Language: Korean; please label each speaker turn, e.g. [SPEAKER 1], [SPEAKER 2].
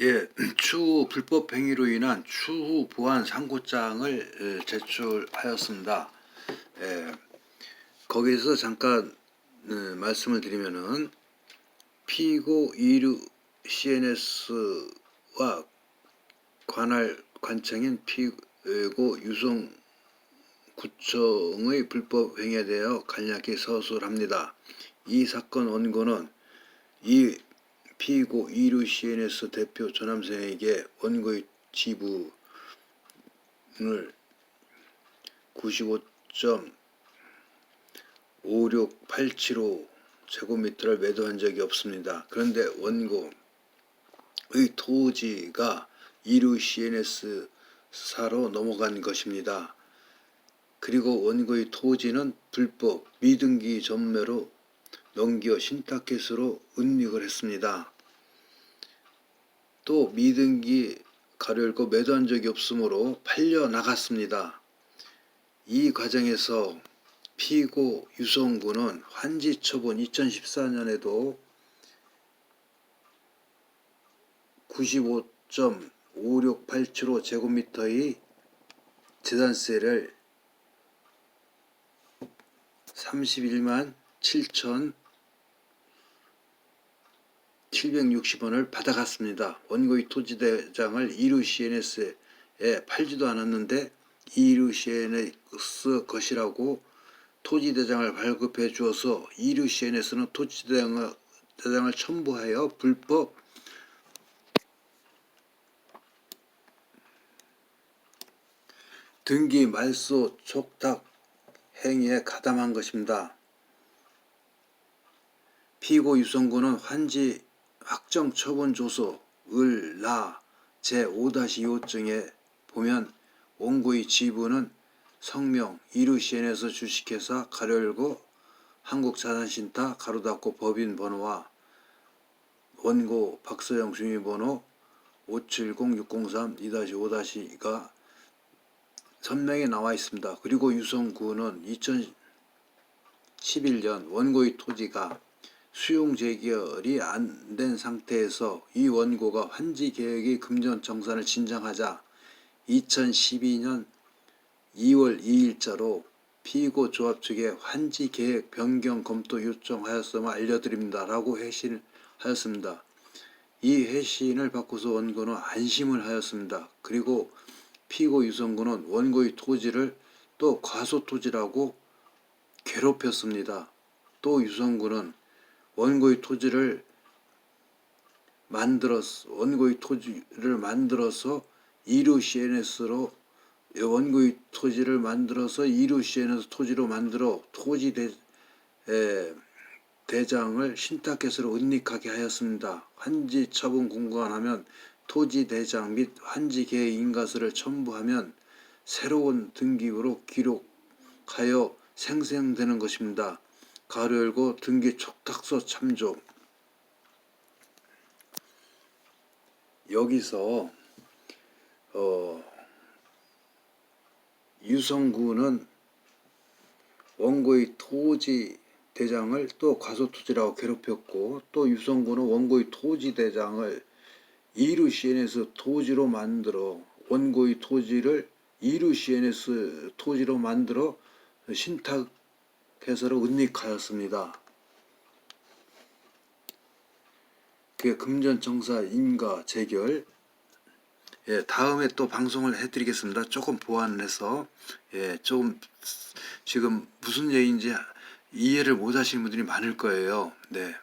[SPEAKER 1] 예, 추후 불법 행위로 인한 추후 보안 상고장을 예, 제출하였습니다. 예, 거기서 잠깐 어, 말씀을 드리면은 피고 이류 CNS와 관할 관청인 피고 유성 구청의 불법 행위에 대하여 간략히 서술합니다. 이 사건 원고는 이 피고 CNS 대표 전남생에게 원고의 지분을 95.56875 제곱미터를 매도한 적이 없습니다. 그런데 원고의 토지가 이류 CNS 사로 넘어간 것입니다. 그리고 원고의 토지는 불법 미등기 전매로 넘겨 신탁켓으로 은닉을 했습니다. 또 미등기 가려고 매도한 적이 없으므로 팔려 나갔습니다. 이 과정에서 피고 유성군은 환지 처분 2014년에도 95.56875 제곱미터의 재산세를 31만 7천 760원을 받아갔습니다. 원고의 토지대장을 이루 CNS에 팔지도 않았는데 이루 CNS 것이라고 토지대장을 발급해 주어서 이루 CNS는 토지대장을 대장을 첨부하여 불법 등기 말소 촉탁 행위에 가담한 것입니다. 피고 유성군은 환지 확정 처분 조서 을나 제5-2호증에 보면 원고의 지분은 성명 이루 CN에서 주식회사 가려열고 한국자산신탁 가로닫고 법인 번호와 원고 박서영 주민번호 570-603-2-5-2가 선명히 나와 있습니다. 그리고 유성군은 2011년 원고의 토지가 수용 재결이 안 된 상태에서 이 원고가 환지 계획의 금전 정산을 진정하자 2012년 2월 2일자로 피고 조합 측에 환지 계획 변경 검토 요청하였음을 알려드립니다라고 회신하였습니다. 이 회신을 받고서 원고는 안심을 하였습니다. 그리고 피고 유성군은 원고의 토지를 또 과소 토지라고 괴롭혔습니다. 또 유성군은 원고의 토지를 만들어서 원고의 토지를 만들어서 이루 CNS로 원고의 토지를 만들어서 이루 CNS 토지로 만들어 토지 대, 에, 대장을 신탁켓으로 은닉하게 하였습니다. 환지 처분 공고하면 토지 대장 및 환지 계획 인가서를 첨부하면 새로운 등기부로 기록하여 생성되는 것입니다. 가로 열고 등기 촉탁서 참조. 여기서 어, 유성구는 원고의 토지 대장을 또 과소토지라고 괴롭혔고 또 유성구는 원고의 토지 대장을 이루 CNS 토지로 만들어 원고의 토지를 이루 CNS 토지로 만들어 신탁 해서로 은닉하였습니다. 그게 금전정사 인가 재결 예, 다음에 또 방송을 해드리겠습니다. 조금 보완해서 예, 좀 지금 무슨 얘기인지 이해를 못 하시는 분들이 많을 거예요. 네.